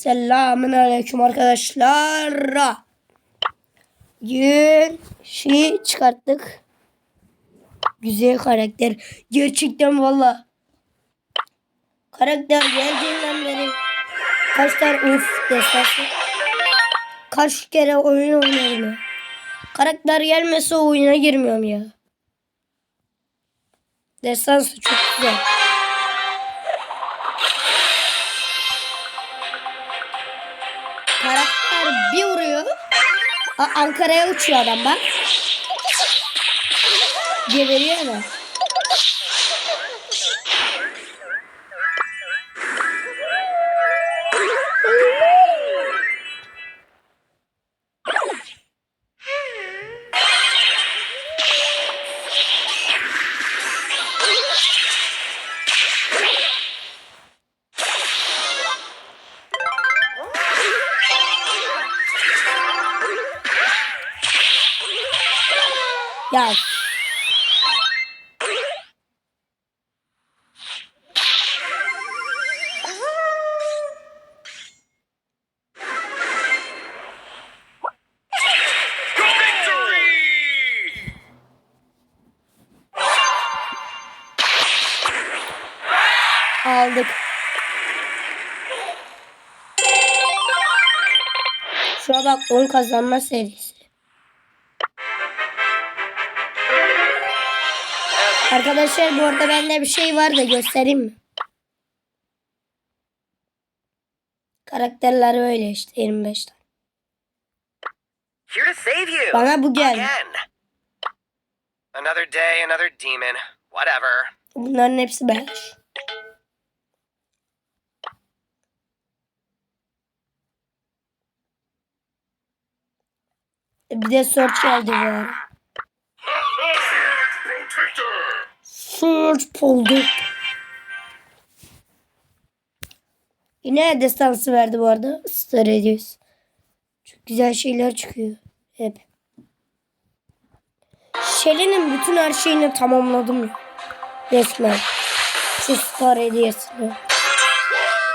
Selamun aleyküm arkadaşlar. Bugün şey çıkarttık. Güzel karakter. Gerçekten valla. Karakter geldiğinden beri kaç tane uf destansı. Kaç kere oyun ya. Karakter gelmese oyuna girmiyorum ya. Destansı çok güzel. Ankara'ya uçuyor adam bak. Geberiyor ama. Victory! aldık. Şuna bak 10 kazanma serisi. Arkadaşlar bu arada bende bir şey var da göstereyim mi? Karakterler öyle işte 25 tane. Bana bu geldi. Another day, another demon. Whatever. Bunların hepsi beleş. Bir de search geldi bu ara. Search buldu. Yine destansı verdi bu arada. Star ediyoruz. Çok güzel şeyler çıkıyor. Hep. Shelly'nin bütün her şeyini tamamladım. Resmen. Şu star hediyesini.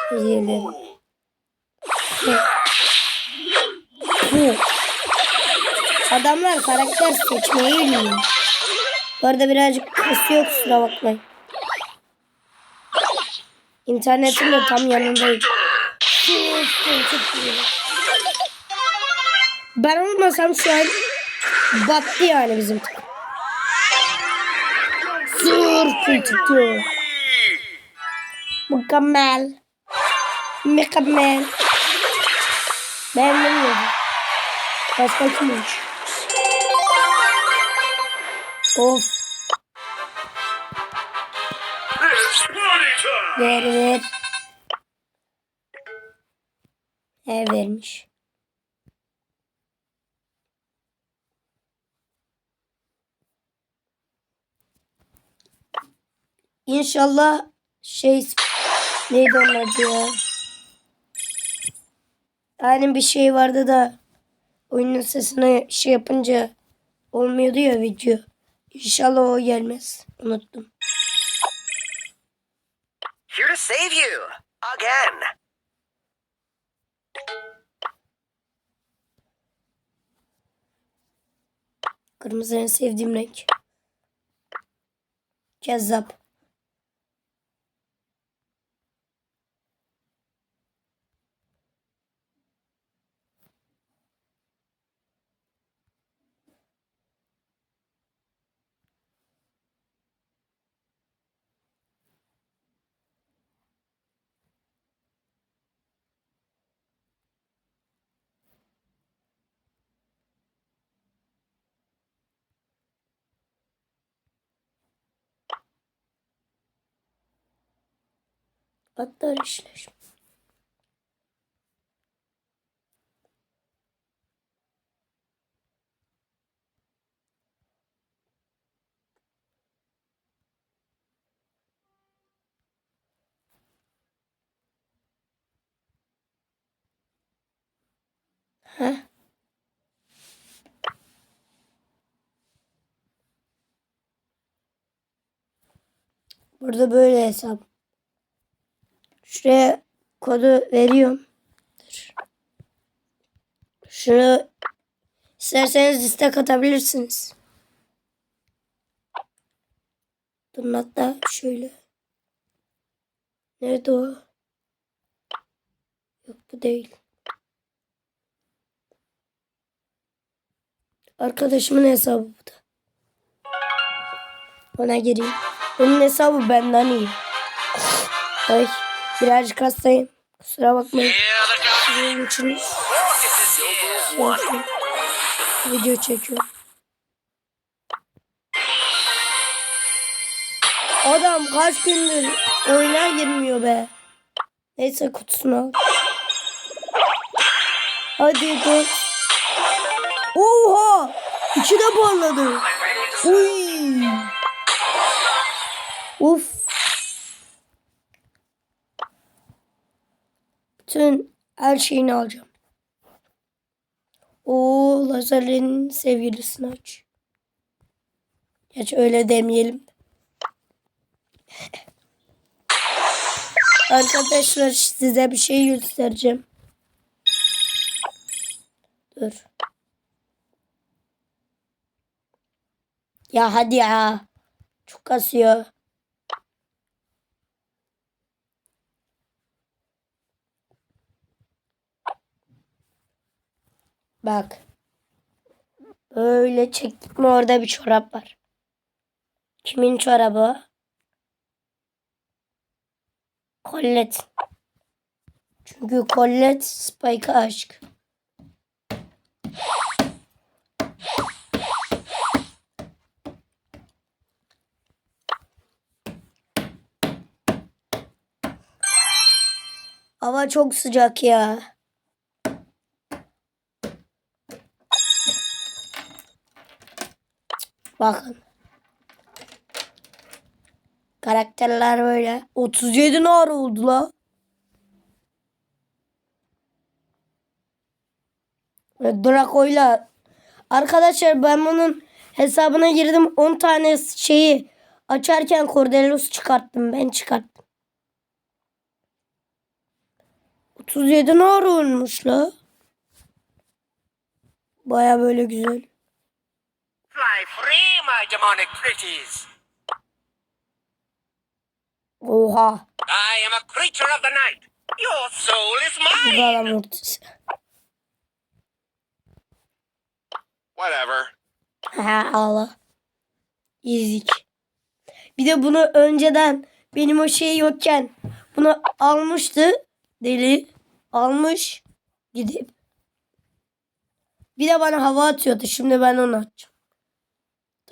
Hediyeleri. Adamlar karakter seçmeyi bilmiyor. Bu arada birazcık kasıyor kusura bakmayın. İnternetim de tam yanındayım. Ben olmasam şu an battı yani bizim takım. Sur tuttu. Mükemmel. Mükemmel. Beğendim ya. Başka kim? Of. Ver ver. He vermiş. İnşallah şey neydi onun adı ya? Yani bir şey vardı da oyunun sesini şey yapınca olmuyordu ya video. İnşallah o gelmez. Unuttum. Here to save you. Again. Kırmızı en sevdiğim renk. Kezzap. Hatta işleş. Heh. Burada böyle hesap. Şuraya kodu veriyorum. Tamamdır. Şunu isterseniz istek atabilirsiniz. Durun hatta şöyle. Nerede o? Yok bu değil. Arkadaşımın hesabı bu da. Ona gireyim. Onun hesabı benden iyi. Ay birazcık hastayım. Kusura bakmayın. İçin video çekiyorum. Adam kaç gündür oyuna girmiyor be. Neyse kutusunu al. Hadi dur. Oha! İçi de parladı. Uy. Her şeyini alacağım. O Lazer'in sevgilisini aç. Geç öyle demeyelim. Arkadaşlar size bir şey göstereceğim. Dur. Ya hadi ya. Çok kasıyor. Bak. Böyle çektik mi orada bir çorap var. Kimin çorabı? Colette. Çünkü Colette Spike'a aşık. Hava çok sıcak ya. Bakın. Karakterler böyle. 37 nar oldu la. Ve Draco'yla Arkadaşlar ben bunun hesabına girdim. 10 tane şeyi açarken Cordelius çıkarttım. Ben çıkarttım. 37 nar olmuş la. Baya böyle güzel. Demonic pretties. Oha. I am a creature of the night. Your soul is mine. Whatever. Ha ağla. Yezik. Bir de bunu önceden benim o şey yokken bunu almıştı. Deli almış gidip. Bir de bana hava atıyordu. Şimdi ben onu atacağım.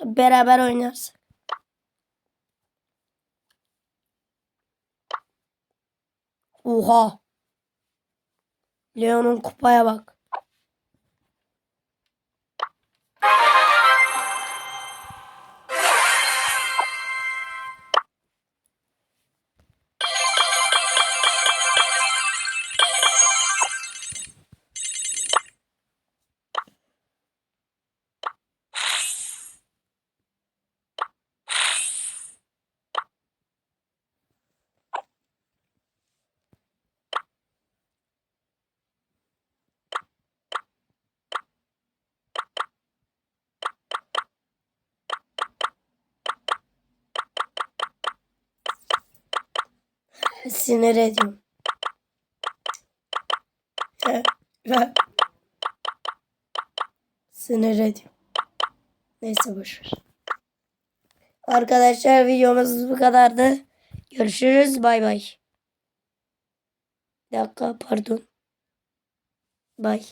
Beraber oynarsak. Oha. Leon'un kupaya bak. Sinir ediyorum. Sinir ediyorum. Neyse boşver. Arkadaşlar videomuz bu kadardı. Görüşürüz. Bay bay. Bir dakika pardon. Bay.